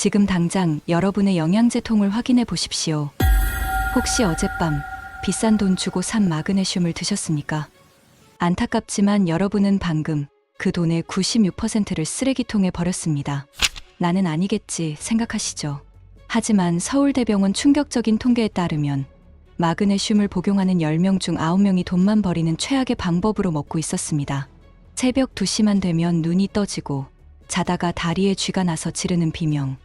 지금 당장 여러분의 영양제 통을 확인해 보십시오. 혹시 어젯밤 비싼 돈 주고 산 마그네슘을 드셨습니까? 안타깝지만 여러분은 방금 그 돈의 96%를 쓰레기통에 버렸습니다. 나는 아니겠지 생각하시죠. 하지만 서울대병원 충격적인 통계에 따르면 마그네슘을 복용하는 10명 중 9명이 돈만 버리는 최악의 방법으로 먹고 있었습니다. 새벽 2시만 되면 눈이 떠지고 자다가 다리에 쥐가 나서 지르는 비명.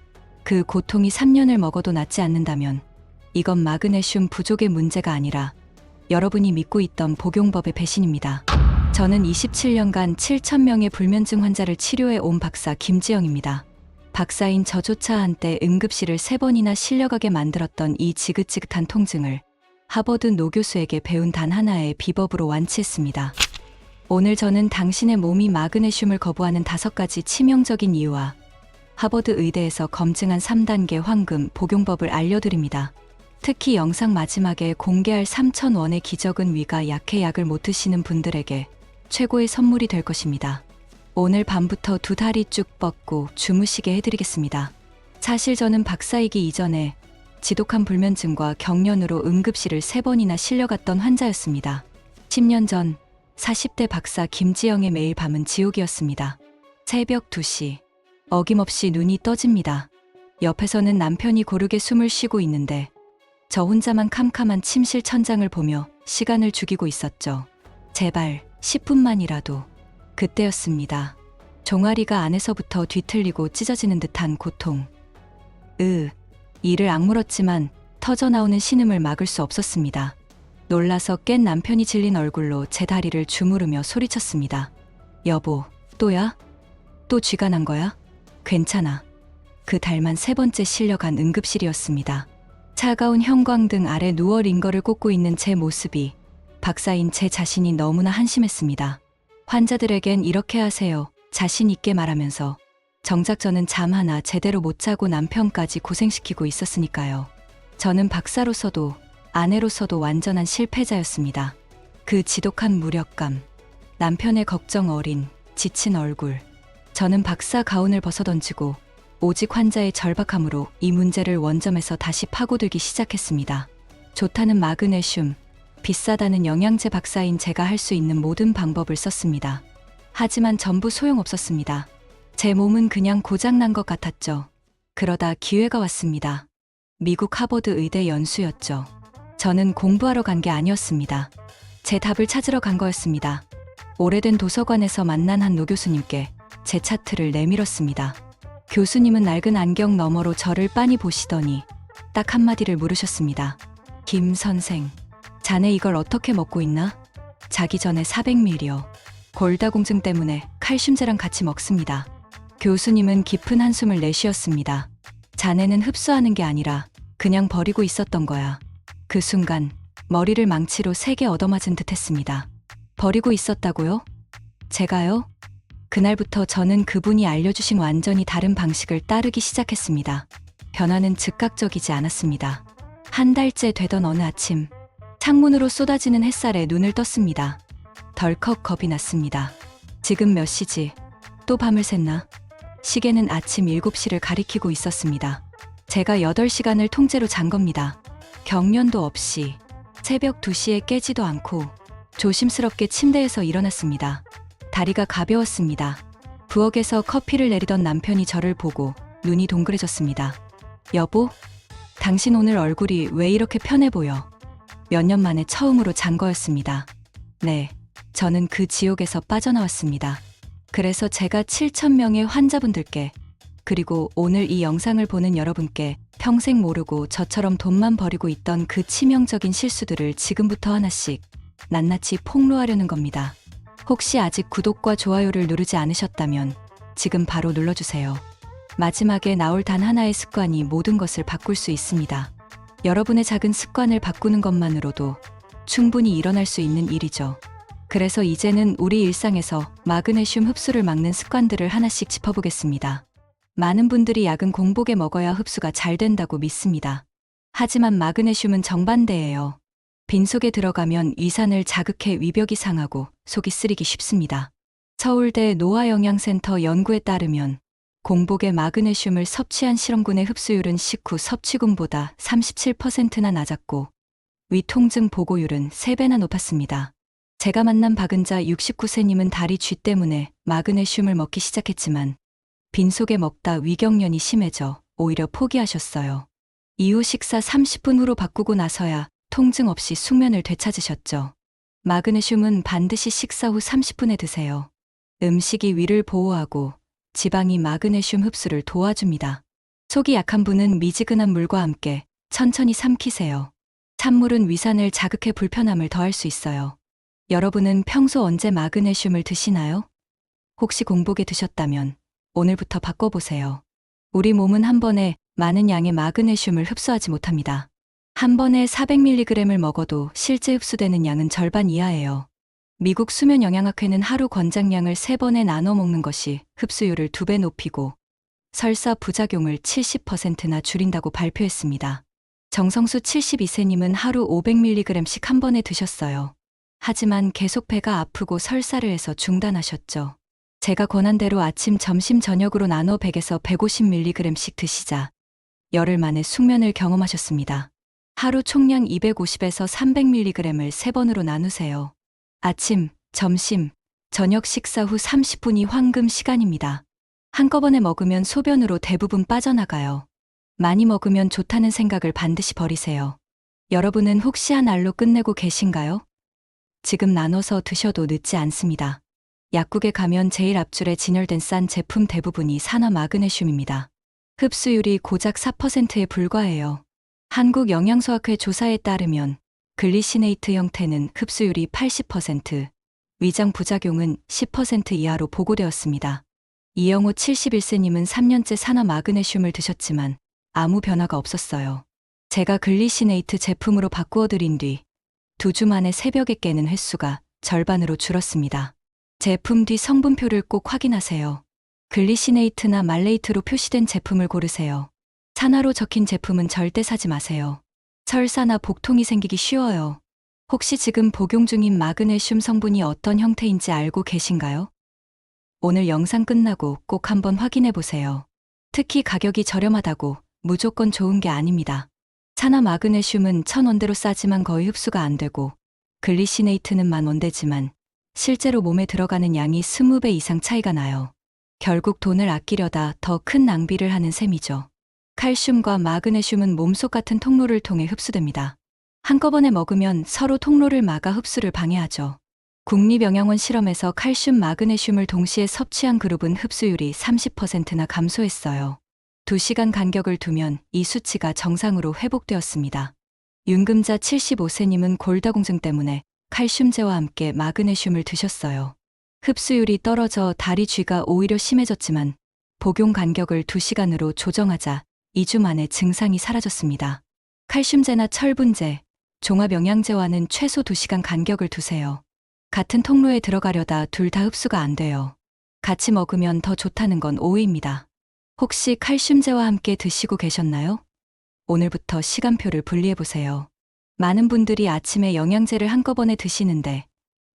그 고통이 3년을 먹어도 낫지 않는다면 이건 마그네슘 부족의 문제가 아니라 여러분이 믿고 있던 복용법의 배신입니다. 저는 27년간 7,000명의 불면증 환자를 치료해 온 박사 김지영입니다. 박사인 저조차 한때 응급실을 세 번이나 실려가게 만들었던 이 지긋지긋한 통증을 하버드 노 교수에게 배운 단 하나의 비법으로 완치했습니다. 오늘 저는 당신의 몸이 마그네슘을 거부하는 다섯 가지 치명적인 이유와 하버드 의대에서 검증한 3단계 황금 복용법을 알려드립니다. 특히 영상 마지막에 공개할 3,000원의 기적은 위가 약해 약을 못 드시는 분들에게 최고의 선물이 될 것입니다. 오늘 밤부터 두 다리 쭉 뻗고 주무시게 해드리겠습니다. 사실 저는 박사이기 이전에 지독한 불면증과 경련으로 응급실을 세 번이나 실려갔던 환자였습니다. 10년 전 40대 박사 김지영의 매일 밤은 지옥이었습니다. 새벽 2시 어김없이 눈이 떠집니다. 옆에서는 남편이 고르게 숨을 쉬고 있는데 저 혼자만 캄캄한 침실 천장을 보며 시간을 죽이고 있었죠. 제발 10분만이라도 그때였습니다. 종아리가 안에서부터 뒤틀리고 찢어지는 듯한 고통. 으, 이를 악물었지만 터져 나오는 신음을 막을 수 없었습니다. 놀라서 깬 남편이 질린 얼굴로 제 다리를 주무르며 소리쳤습니다. 여보, 또야? 또 쥐가 난 거야? 괜찮아. 그 달만 세 번째 실려간 응급실이었습니다. 차가운 형광등 아래 누워 링거를 꽂고 있는 제 모습이 박사인 제 자신이 너무나 한심했습니다. 환자들에겐 이렇게 하세요. 자신 있게 말하면서 정작 저는 잠 하나 제대로 못 자고 남편까지 고생시키고 있었으니까요. 저는 박사로서도 아내로서도 완전한 실패자였습니다. 그 지독한 무력감, 남편의 걱정 어린, 지친 얼굴. 저는 박사 가운을 벗어던지고 오직 환자의 절박함으로 이 문제를 원점에서 다시 파고들기 시작했습니다. 좋다는 마그네슘, 비싸다는 영양제 박사인 제가 할 수 있는 모든 방법을 썼습니다. 하지만 전부 소용없었습니다. 제 몸은 그냥 고장난 것 같았죠. 그러다 기회가 왔습니다. 미국 하버드 의대 연수였죠. 저는 공부하러 간 게 아니었습니다. 제 답을 찾으러 간 거였습니다. 오래된 도서관에서 만난 한 노 교수님께 제 차트를 내밀었습니다. 교수님은 낡은 안경 너머로 저를 빤히 보시더니 딱 한마디를 물으셨습니다. 김 선생, 자네 이걸 어떻게 먹고 있나? 자기 전에 400ml요. 골다공증 때문에 칼슘제랑 같이 먹습니다. 교수님은 깊은 한숨을 내쉬었습니다. 자네는 흡수하는 게 아니라 그냥 버리고 있었던 거야. 그 순간 머리를 망치로 세게 얻어맞은 듯 했습니다. 버리고 있었다고요? 제가요? 그날부터 저는 그분이 알려주신 완전히 다른 방식을 따르기 시작했습니다. 변화는 즉각적이지 않았습니다. 한 달째 되던 어느 아침, 창문으로 쏟아지는 햇살에 눈을 떴습니다. 덜컥 겁이 났습니다. 지금 몇 시지? 또 밤을 샜나? 시계는 아침 7시를 가리키고 있었습니다. 제가 8시간을 통째로 잔 겁니다. 경련도 없이 새벽 2시에 깨지도 않고 조심스럽게 침대에서 일어났습니다. 다리가 가벼웠습니다. 부엌에서 커피를 내리던 남편이 저를 보고 눈이 동그래졌습니다. 여보, 당신 오늘 얼굴이 왜 이렇게 편해 보여? 몇 년 만에 처음으로 잔 거였습니다. 네, 저는 그 지옥에서 빠져나왔습니다. 그래서 제가 7,000명의 환자분들께 그리고 오늘 이 영상을 보는 여러분께 평생 모르고 저처럼 돈만 버리고 있던 그 치명적인 실수들을 지금부터 하나씩 낱낱이 폭로하려는 겁니다. 혹시 아직 구독과 좋아요를 누르지 않으셨다면 지금 바로 눌러주세요. 마지막에 나올 단 하나의 습관이 모든 것을 바꿀 수 있습니다. 여러분의 작은 습관을 바꾸는 것만으로도 충분히 일어날 수 있는 일이죠. 그래서 이제는 우리 일상에서 마그네슘 흡수를 막는 습관들을 하나씩 짚어보겠습니다. 많은 분들이 약은 공복에 먹어야 흡수가 잘 된다고 믿습니다. 하지만 마그네슘은 정반대예요. 빈속에 들어가면 위산을 자극해 위벽이 상하고 속이 쓰리기 쉽습니다. 서울대 노화영양센터 연구에 따르면 공복에 마그네슘을 섭취한 실험군의 흡수율은 식후 섭취군보다 37%나 낮았고 위 통증 보고율은 3배나 높았습니다. 제가 만난 박은자 69세님은 다리 쥐 때문에 마그네슘을 먹기 시작했지만 빈속에 먹다 위경련이 심해져 오히려 포기하셨어요. 이후 식사 30분 후로 바꾸고 나서야 통증 없이 숙면을 되찾으셨죠. 마그네슘은 반드시 식사 후 30분에 드세요. 음식이 위를 보호하고 지방이 마그네슘 흡수를 도와줍니다. 속이 약한 분은 미지근한 물과 함께 천천히 삼키세요. 찬물은 위산을 자극해 불편함을 더할 수 있어요. 여러분은 평소 언제 마그네슘을 드시나요? 혹시 공복에 드셨다면 오늘부터 바꿔보세요. 우리 몸은 한 번에 많은 양의 마그네슘을 흡수하지 못합니다. 한 번에 400mg을 먹어도 실제 흡수되는 양은 절반 이하예요. 미국 수면영양학회는 하루 권장량을 3번에 나눠 먹는 것이 흡수율을 2배 높이고 설사 부작용을 70%나 줄인다고 발표했습니다. 정성수 72세님은 하루 500mg씩 한 번에 드셨어요. 하지만 계속 배가 아프고 설사를 해서 중단하셨죠. 제가 권한 대로 아침, 점심, 저녁으로 나눠 100에서 150mg씩 드시자 열흘 만에 숙면을 경험하셨습니다. 하루 총량 250에서 300mg을 3번으로 나누세요. 아침, 점심, 저녁 식사 후 30분이 황금 시간입니다. 한꺼번에 먹으면 소변으로 대부분 빠져나가요. 많이 먹으면 좋다는 생각을 반드시 버리세요. 여러분은 혹시 한 알로 끝내고 계신가요? 지금 나눠서 드셔도 늦지 않습니다. 약국에 가면 제일 앞줄에 진열된 싼 제품 대부분이 산화 마그네슘입니다. 흡수율이 고작 4%에 불과해요. 한국 영양소학회 조사에 따르면 글리시네이트 형태는 흡수율이 80%, 위장 부작용은 10% 이하로 보고되었습니다. 이영호 71세님은 3년째 산화 마그네슘을 드셨지만 아무 변화가 없었어요. 제가 글리시네이트 제품으로 바꾸어 드린 뒤 두 주 만에 새벽에 깨는 횟수가 절반으로 줄었습니다. 제품 뒤 성분표를 꼭 확인하세요. 글리시네이트나 말레이트로 표시된 제품을 고르세요. 산화로 적힌 제품은 절대 사지 마세요. 설사나 복통이 생기기 쉬워요. 혹시 지금 복용 중인 마그네슘 성분이 어떤 형태인지 알고 계신가요? 오늘 영상 끝나고 꼭 한번 확인해 보세요. 특히 가격이 저렴하다고 무조건 좋은 게 아닙니다. 산화 마그네슘은 천 원대로 싸지만 거의 흡수가 안 되고 글리시네이트는 만 원대지만 실제로 몸에 들어가는 양이 20배 이상 차이가 나요. 결국 돈을 아끼려다 더 큰 낭비를 하는 셈이죠. 칼슘과 마그네슘은 몸속 같은 통로를 통해 흡수됩니다. 한꺼번에 먹으면 서로 통로를 막아 흡수를 방해하죠. 국립영양원 실험에서 칼슘, 마그네슘을 동시에 섭취한 그룹은 흡수율이 30%나 감소했어요. 2시간 간격을 두면 이 수치가 정상으로 회복되었습니다. 윤금자 75세님은 골다공증 때문에 칼슘제와 함께 마그네슘을 드셨어요. 흡수율이 떨어져 다리 쥐가 오히려 심해졌지만 복용 간격을 2시간으로 조정하자 2주 만에 증상이 사라졌습니다. 칼슘제나 철분제, 종합영양제와는 최소 2시간 간격을 두세요. 같은 통로에 들어가려다 둘 다 흡수가 안 돼요. 같이 먹으면 더 좋다는 건 오해입니다. 혹시 칼슘제와 함께 드시고 계셨나요? 오늘부터 시간표를 분리해보세요. 많은 분들이 아침에 영양제를 한꺼번에 드시는데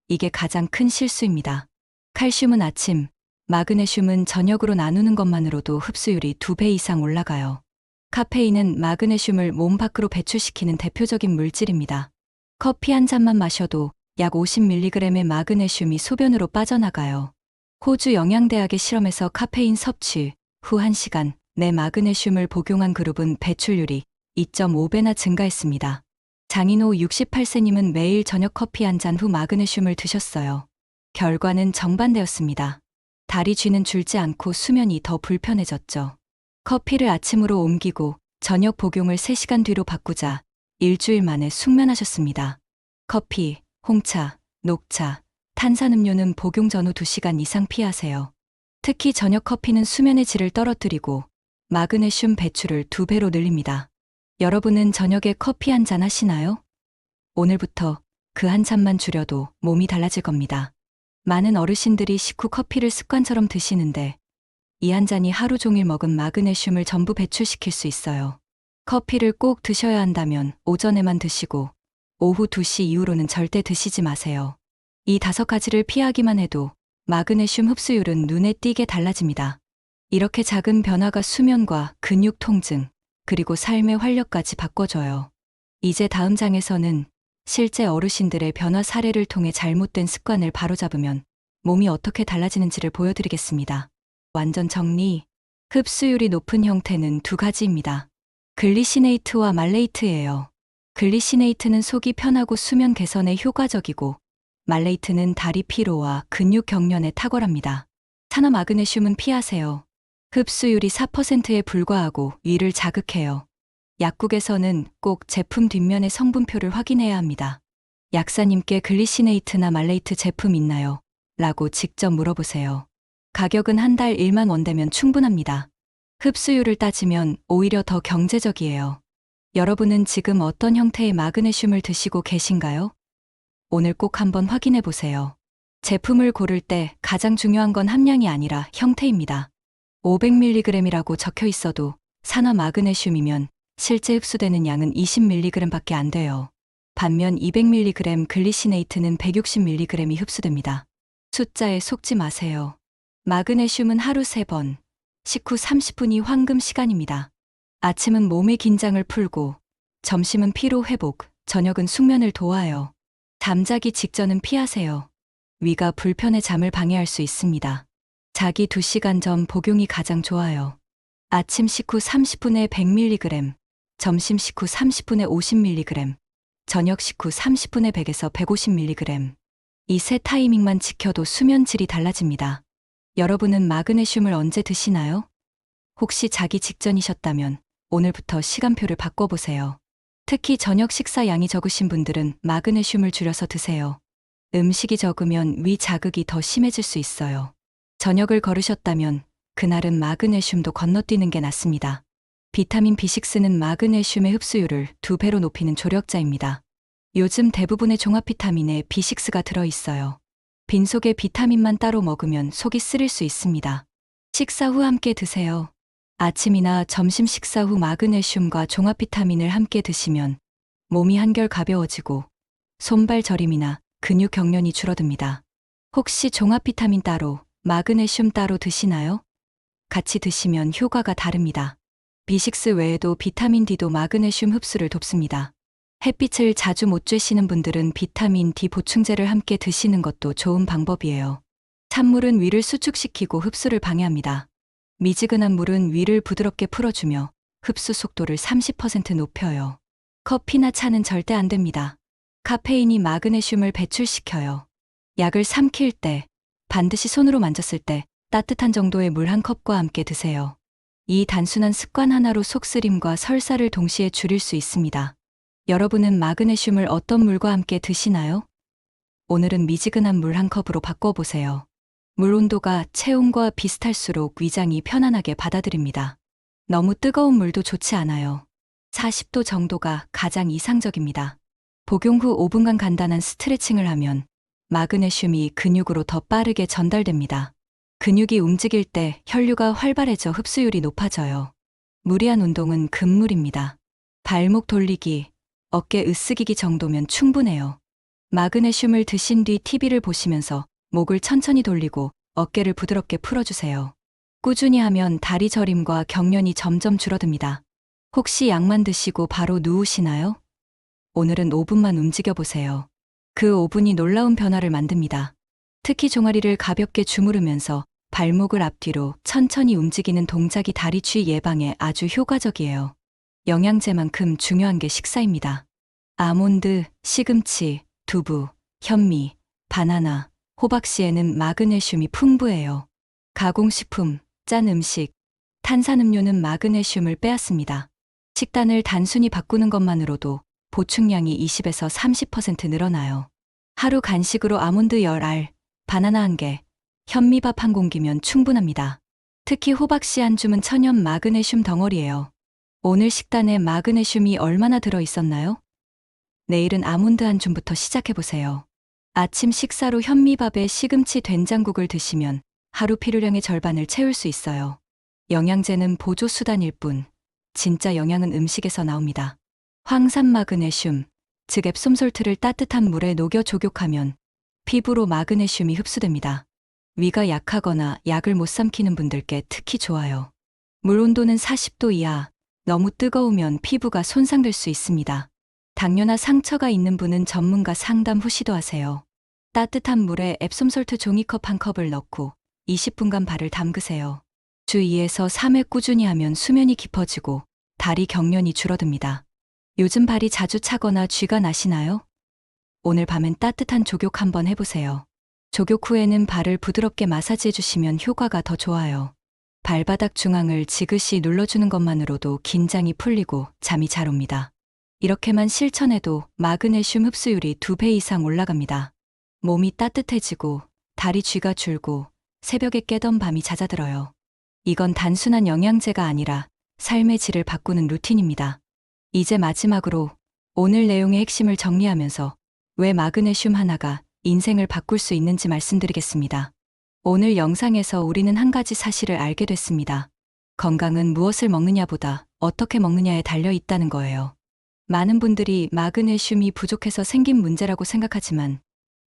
이게 가장 큰 실수입니다. 칼슘은 아침, 마그네슘은 저녁으로 나누는 것만으로도 흡수율이 2배 이상 올라가요. 카페인은 마그네슘을 몸 밖으로 배출시키는 대표적인 물질입니다. 커피 한 잔만 마셔도 약 50mg의 마그네슘이 소변으로 빠져나가요. 호주 영양대학의 실험에서 카페인 섭취 후 1시간 내 마그네슘을 복용한 그룹은 배출률이 2.5배나 증가했습니다. 장인호 68세님은 매일 저녁 커피 한 잔 후 마그네슘을 드셨어요. 결과는 정반대였습니다. 다리 쥐는 줄지 않고 수면이 더 불편해졌죠. 커피를 아침으로 옮기고 저녁 복용을 3시간 뒤로 바꾸자 일주일 만에 숙면하셨습니다. 커피, 홍차, 녹차, 탄산음료는 복용 전후 2시간 이상 피하세요. 특히 저녁 커피는 수면의 질을 떨어뜨리고 마그네슘 배출을 2배로 늘립니다. 여러분은 저녁에 커피 한 잔 하시나요? 오늘부터 그 한 잔만 줄여도 몸이 달라질 겁니다. 많은 어르신들이 식후 커피를 습관처럼 드시는데 이 한 잔이 하루 종일 먹은 마그네슘을 전부 배출시킬 수 있어요. 커피를 꼭 드셔야 한다면 오전에만 드시고 오후 2시 이후로는 절대 드시지 마세요. 이 다섯 가지를 피하기만 해도 마그네슘 흡수율은 눈에 띄게 달라집니다. 이렇게 작은 변화가 수면과 근육 통증, 그리고 삶의 활력까지 바꿔줘요. 이제 다음 장에서는 실제 어르신들의 변화 사례를 통해 잘못된 습관을 바로잡으면 몸이 어떻게 달라지는지를 보여드리겠습니다. 완전 정리. 흡수율이 높은 형태는 두 가지입니다. 글리시네이트와 말레이트예요. 글리시네이트는 속이 편하고 수면 개선에 효과적이고 말레이트는 다리 피로와 근육 경련에 탁월합니다. 산화 마그네슘은 피하세요. 흡수율이 4%에 불과하고 위를 자극해요. 약국에서는 꼭 제품 뒷면의 성분표를 확인해야 합니다. 약사님께 글리시네이트나 말레이트 제품 있나요? 라고 직접 물어보세요. 가격은 한 달 1만 원대면 충분합니다. 흡수율을 따지면 오히려 더 경제적이에요. 여러분은 지금 어떤 형태의 마그네슘을 드시고 계신가요? 오늘 꼭 한번 확인해 보세요. 제품을 고를 때 가장 중요한 건 함량이 아니라 형태입니다. 500mg이라고 적혀 있어도 산화 마그네슘이면 실제 흡수되는 양은 20mg 밖에 안 돼요. 반면 200mg 글리시네이트는 160mg이 흡수됩니다. 숫자에 속지 마세요. 마그네슘은 하루 3번, 식후 30분이 황금 시간입니다. 아침은 몸의 긴장을 풀고, 점심은 피로 회복, 저녁은 숙면을 도와요. 잠자기 직전은 피하세요. 위가 불편해 잠을 방해할 수 있습니다. 자기 2시간 전 복용이 가장 좋아요. 아침 식후 30분에 100mg, 점심 식후 30분에 50mg, 저녁 식후 30분에 100에서 150mg. 이 세 타이밍만 지켜도 수면 질이 달라집니다. 여러분은 마그네슘을 언제 드시나요? 혹시 자기 직전이셨다면 오늘부터 시간표를 바꿔보세요. 특히 저녁 식사 양이 적으신 분들은 마그네슘을 줄여서 드세요. 음식이 적으면 위 자극이 더 심해질 수 있어요. 저녁을 걸으셨다면 그날은 마그네슘도 건너뛰는 게 낫습니다. 비타민 B6는 마그네슘의 흡수율을 두 배로 높이는 조력자입니다. 요즘 대부분의 종합 비타민에 B6가 들어있어요. 빈속에 비타민만 따로 먹으면 속이 쓰릴 수 있습니다. 식사 후 함께 드세요. 아침이나 점심 식사 후 마그네슘과 종합 비타민을 함께 드시면 몸이 한결 가벼워지고 손발 저림이나 근육 경련이 줄어듭니다. 혹시 종합 비타민 따로, 마그네슘 따로 드시나요? 같이 드시면 효과가 다릅니다. B6 외에도 비타민 D도 마그네슘 흡수를 돕습니다. 햇빛을 자주 못 쬐시는 분들은 비타민 D 보충제를 함께 드시는 것도 좋은 방법이에요. 찬물은 위를 수축시키고 흡수를 방해합니다. 미지근한 물은 위를 부드럽게 풀어주며 흡수 속도를 30% 높여요. 커피나 차는 절대 안 됩니다. 카페인이 마그네슘을 배출시켜요. 약을 삼킬 때, 반드시 손으로 만졌을 때 따뜻한 정도의 물 한 컵과 함께 드세요. 이 단순한 습관 하나로 속쓰림과 설사를 동시에 줄일 수 있습니다. 여러분은 마그네슘을 어떤 물과 함께 드시나요? 오늘은 미지근한 물 한 컵으로 바꿔보세요. 물 온도가 체온과 비슷할수록 위장이 편안하게 받아들입니다. 너무 뜨거운 물도 좋지 않아요. 40도 정도가 가장 이상적입니다. 복용 후 5분간 간단한 스트레칭을 하면 마그네슘이 근육으로 더 빠르게 전달됩니다. 근육이 움직일 때 혈류가 활발해져 흡수율이 높아져요. 무리한 운동은 금물입니다. 발목 돌리기, 어깨 으쓱이기 정도면 충분해요. 마그네슘을 드신 뒤 TV를 보시면서 목을 천천히 돌리고 어깨를 부드럽게 풀어주세요. 꾸준히 하면 다리 저림과 경련이 점점 줄어듭니다. 혹시 약만 드시고 바로 누우시나요? 오늘은 5분만 움직여 보세요. 그 5분이 놀라운 변화를 만듭니다. 특히 종아리를 가볍게 주무르면서 발목을 앞뒤로 천천히 움직이는 동작이 다리 취 예방에 아주 효과적이에요. 영양제만큼 중요한 게 식사입니다. 아몬드, 시금치, 두부, 현미, 바나나, 호박씨에는 마그네슘이 풍부해요. 가공식품, 짠 음식, 탄산음료는 마그네슘을 빼앗습니다. 식단을 단순히 바꾸는 것만으로도 보충량이 20에서 30% 늘어나요. 하루 간식으로 아몬드 10알, 바나나 1개, 현미밥 한 공기면 충분합니다. 특히 호박씨 한 줌은 천연 마그네슘 덩어리예요. 오늘 식단에 마그네슘이 얼마나 들어 있었나요? 내일은 아몬드 한 줌부터 시작해 보세요. 아침 식사로 현미밥에 시금치 된장국을 드시면 하루 필요량의 절반을 채울 수 있어요. 영양제는 보조 수단일 뿐, 진짜 영양은 음식에서 나옵니다. 황산 마그네슘, 즉 앱솜솔트를 따뜻한 물에 녹여 조격하면 피부로 마그네슘이 흡수됩니다. 위가 약하거나 약을 못 삼키는 분들께 특히 좋아요. 물 온도는 40도 이하, 너무 뜨거우면 피부가 손상될 수 있습니다. 당뇨나 상처가 있는 분은 전문가 상담 후 시도하세요. 따뜻한 물에 앱솜솔트 종이컵 한 컵을 넣고 20분간 발을 담그세요. 주 2에서 3회 꾸준히 하면 수면이 깊어지고 다리 경련이 줄어듭니다. 요즘 발이 자주 차거나 쥐가 나시나요? 오늘 밤엔 따뜻한 족욕 한번 해보세요. 족욕 후에는 발을 부드럽게 마사지해 주시면 효과가 더 좋아요. 발바닥 중앙을 지그시 눌러주는 것만으로도 긴장이 풀리고 잠이 잘 옵니다. 이렇게만 실천해도 마그네슘 흡수율이 2배 이상 올라갑니다. 몸이 따뜻해지고 다리 쥐가 줄고 새벽에 깨던 밤이 잦아들어요. 이건 단순한 영양제가 아니라 삶의 질을 바꾸는 루틴입니다. 이제 마지막으로 오늘 내용의 핵심을 정리하면서 왜 마그네슘 하나가 인생을 바꿀 수 있는지 말씀드리겠습니다. 오늘 영상에서 우리는 한 가지 사실을 알게 됐습니다. 건강은 무엇을 먹느냐보다 어떻게 먹느냐에 달려 있다는 거예요. 많은 분들이 마그네슘이 부족해서 생긴 문제라고 생각하지만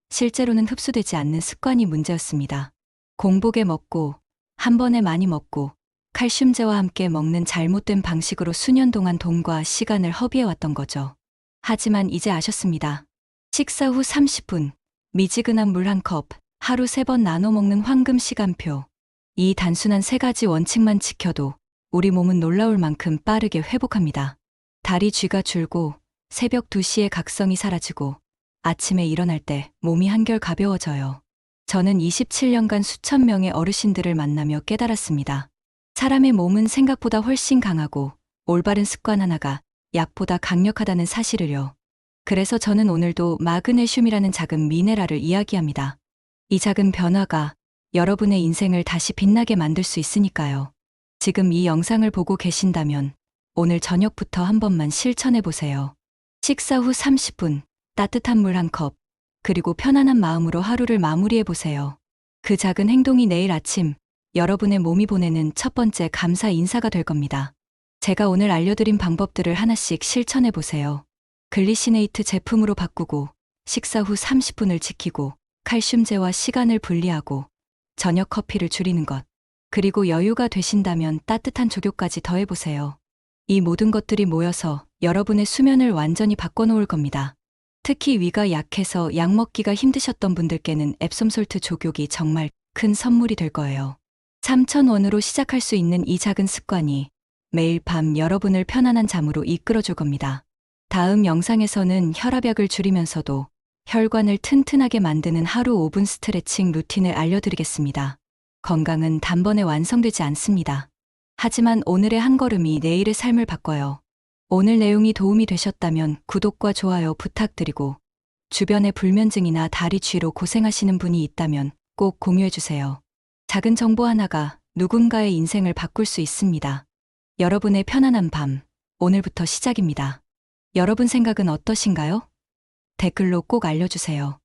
실제로는 흡수되지 않는 습관이 문제였습니다. 공복에 먹고 한 번에 많이 먹고 칼슘제와 함께 먹는 잘못된 방식으로 수년 동안 돈과 시간을 허비해왔던 거죠. 하지만 이제 아셨습니다. 식사 후 30분, 미지근한 물 한 컵, 하루 세 번 나눠 먹는 황금 시간표. 이 단순한 세 가지 원칙만 지켜도 우리 몸은 놀라울 만큼 빠르게 회복합니다. 다리 쥐가 줄고 새벽 2시에 각성이 사라지고 아침에 일어날 때 몸이 한결 가벼워져요. 저는 27년간 수천 명의 어르신들을 만나며 깨달았습니다. 사람의 몸은 생각보다 훨씬 강하고 올바른 습관 하나가 약보다 강력하다는 사실을요. 그래서 저는 오늘도 마그네슘이라는 작은 미네랄을 이야기합니다. 이 작은 변화가 여러분의 인생을 다시 빛나게 만들 수 있으니까요. 지금 이 영상을 보고 계신다면 오늘 저녁부터 한 번만 실천해 보세요. 식사 후 30분, 따뜻한 물 한 컵, 그리고 편안한 마음으로 하루를 마무리해 보세요. 그 작은 행동이 내일 아침 여러분의 몸이 보내는 첫 번째 감사 인사가 될 겁니다. 제가 오늘 알려드린 방법들을 하나씩 실천해 보세요. 글리시네이트 제품으로 바꾸고 식사 후 30분을 지키고 칼슘제와 시간을 분리하고 저녁 커피를 줄이는 것. 그리고 여유가 되신다면 따뜻한 조교까지 더해보세요. 이 모든 것들이 모여서 여러분의 수면을 완전히 바꿔놓을 겁니다. 특히 위가 약해서 약 먹기가 힘드셨던 분들께는 앱솜솔트 조교기 정말 큰 선물이 될 거예요. 3,000원으로 시작할 수 있는 이 작은 습관이 매일 밤 여러분을 편안한 잠으로 이끌어줄 겁니다. 다음 영상에서는 혈압약을 줄이면서도 혈관을 튼튼하게 만드는 하루 5분 스트레칭 루틴을 알려드리겠습니다. 건강은 단번에 완성되지 않습니다. 하지만 오늘의 한 걸음이 내일의 삶을 바꿔요. 오늘 내용이 도움이 되셨다면 구독과 좋아요 부탁드리고 주변에 불면증이나 다리 쥐로 고생하시는 분이 있다면 꼭 공유해주세요. 작은 정보 하나가 누군가의 인생을 바꿀 수 있습니다. 여러분의 편안한 밤, 오늘부터 시작입니다. 여러분 생각은 어떠신가요? 댓글로 꼭 알려주세요.